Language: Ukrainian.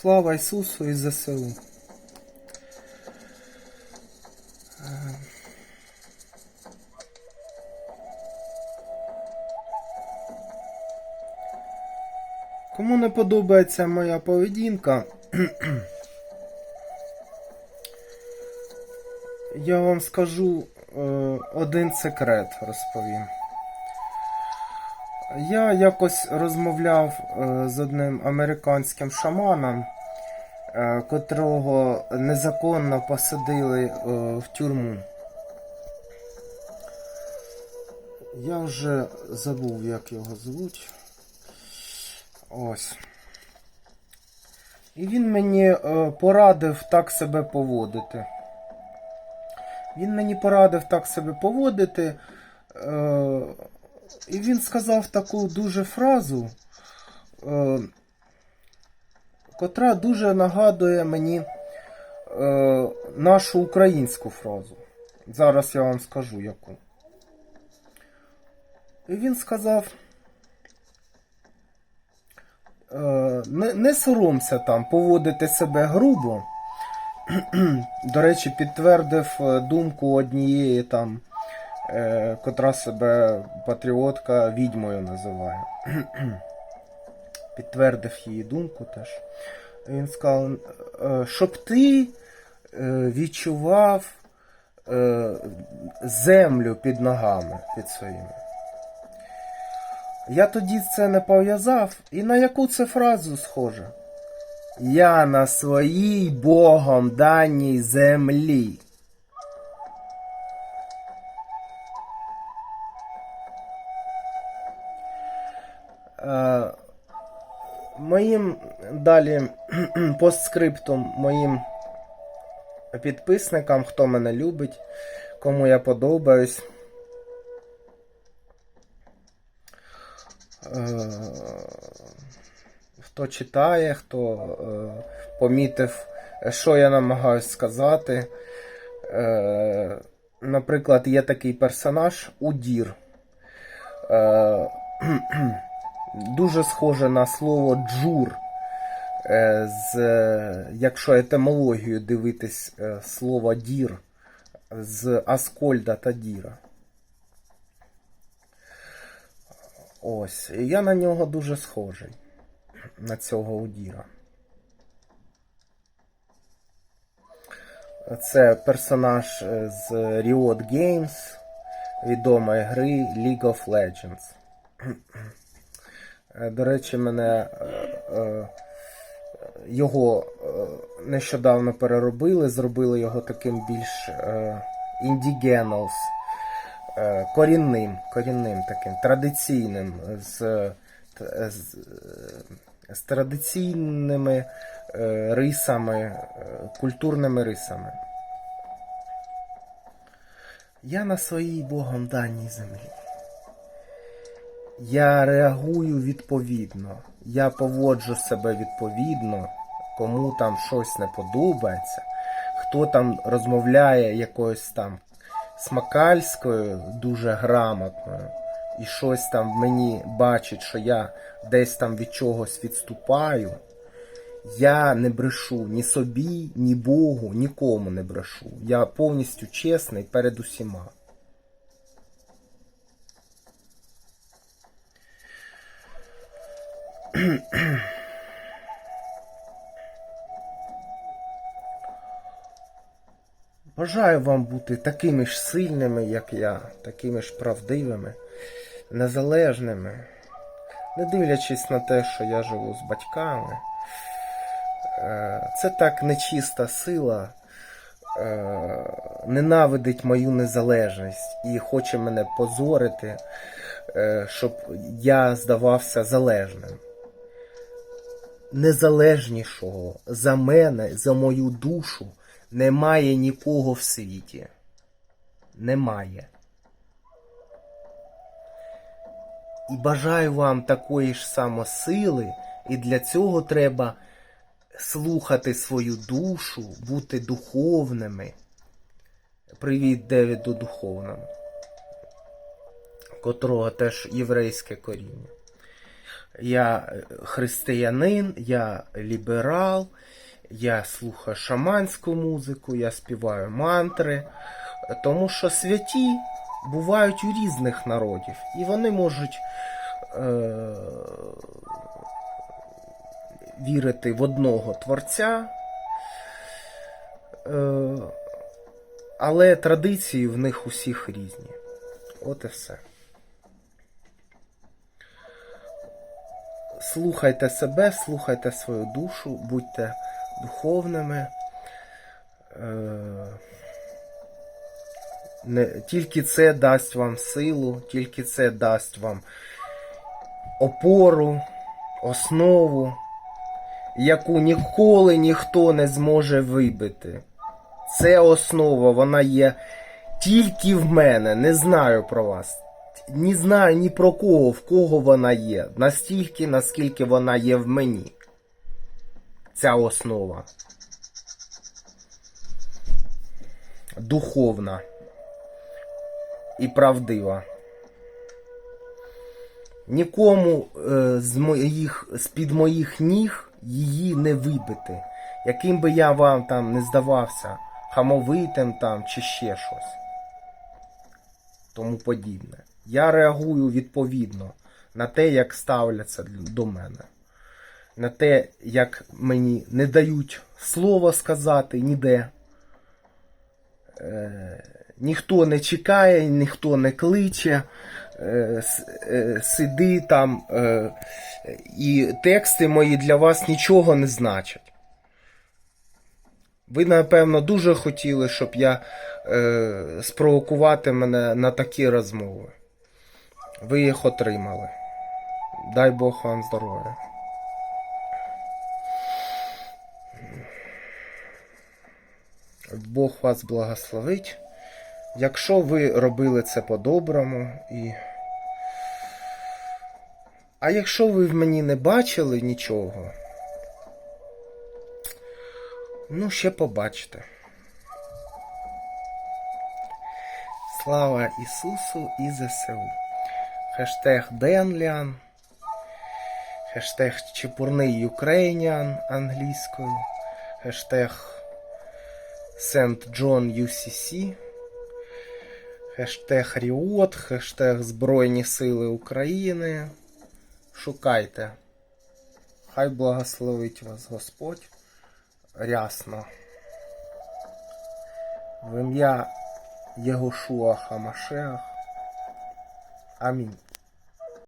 Слава Ісусу і ЗСУ. Кому не подобається моя поведінка, я вам скажу е, один секрет розповім. Я якось розмовляв е, з одним американським шаманом, е, котрого незаконно посадили е, в тюрму. Я вже забув, як його звуть. Ось. І він мені порадив так себе поводити. Він мені порадив так себе поводити. І він сказав таку дуже фразу, е, котра дуже нагадує мені е, нашу українську фразу. Зараз я вам скажу яку. І він сказав. Е, не, не соромся там поводити себе грубо. До речі, підтвердив е, думку однієї там, е, котра себе патріотка відьмою називає. Підтвердив її думку теж. Він сказав, е, щоб ти е, відчував е, землю під ногами під своїми. Я тоді це не пов'язав, і на яку це фразу схоже? Я на своїй Богом даній землі. Моїм далі постскриптом моїм підписникам, хто мене любить, кому я подобаюсь. Е, хто читає, хто е, помітив, що я намагаюсь сказати. Е, наприклад, є такий персонаж Удір. Е, дуже схоже на слово джур. Е, з, якщо етимологію дивитись е, слово дір з Аскольда та Діра. Ось. Я на нього дуже схожий. На цього Удіра. Це персонаж з Riot Games, відомої гри League of Legends. До речі, мене е, е, його е, нещодавно переробили, зробили його таким більш індігеновс е, корінним, корінним таким, традиційним, з, з, з традиційними е, рисами, е, культурними рисами. Я на своїй Богом даній землі. Я реагую відповідно. Я поводжу себе відповідно, кому там щось не подобається, хто там розмовляє якоюсь там смакальською, дуже грамотною, і щось там мені бачить, що я десь там від чогось відступаю, я не брешу ні собі, ні Богу, нікому не брешу. Я повністю чесний перед усіма. Бажаю вам бути такими ж сильними, як я, такими ж правдивими, незалежними, не дивлячись на те, що я живу з батьками. Е, Це так нечиста сила е, ненавидить мою незалежність і хоче мене позорити, е, щоб я здавався залежним. Незалежнішого за мене, за мою душу немає нікого в світі. Немає. І бажаю вам такої ж самосили, і для цього треба слухати свою душу, бути духовними. Привіт Девіду Духовному, котрого теж єврейське коріння. Я е, християнин, я ліберал, я слухаю шаманську музику, я співаю мантри. Тому що святі бувають у різних народів, і вони можуть е- вірити в одного творця. Е- але традиції в них усіх різні. От і все. Слухайте себе, слухайте свою душу, будьте духовними. Е- не, тільки це дасть вам силу, тільки це дасть вам опору, основу, яку ніколи ніхто не зможе вибити. Це основа, вона є тільки в мене. Не знаю про вас. Не знаю ні про кого, в кого вона є. Настільки, наскільки вона є в мені. Ця основа. Духовна і правдива. Нікому е, з моїх, з-під моїх ніг її не вибити. Яким би я вам там не здавався, хамовитим там чи ще щось. Тому подібне. Я реагую відповідно на те, як ставляться до мене. На те, як мені не дають слова сказати ніде. Е, ніхто не чекає, ніхто не кличе. Е, е, сиди там, е, і тексти мої для вас нічого не значать. Ви, напевно, дуже хотіли, щоб я спровокувати мене на такі розмови. Ви їх отримали. Дай Бог вам здоров'я. Бог вас благословить. Якщо ви робили це по-доброму і. А якщо ви в мені не бачили нічого, ну, ще побачите. Слава Ісусу і ЗСУ. Хештег Денліан. Хештег Чепурний Юкрейніан англійською. Хештег Сент Джон UCC. Хештег Ріот, хештег Збройні Сили України. Шукайте. Хай благословить вас Господь рясно. В ім'я Єгошуа Хамашеах. Амінь.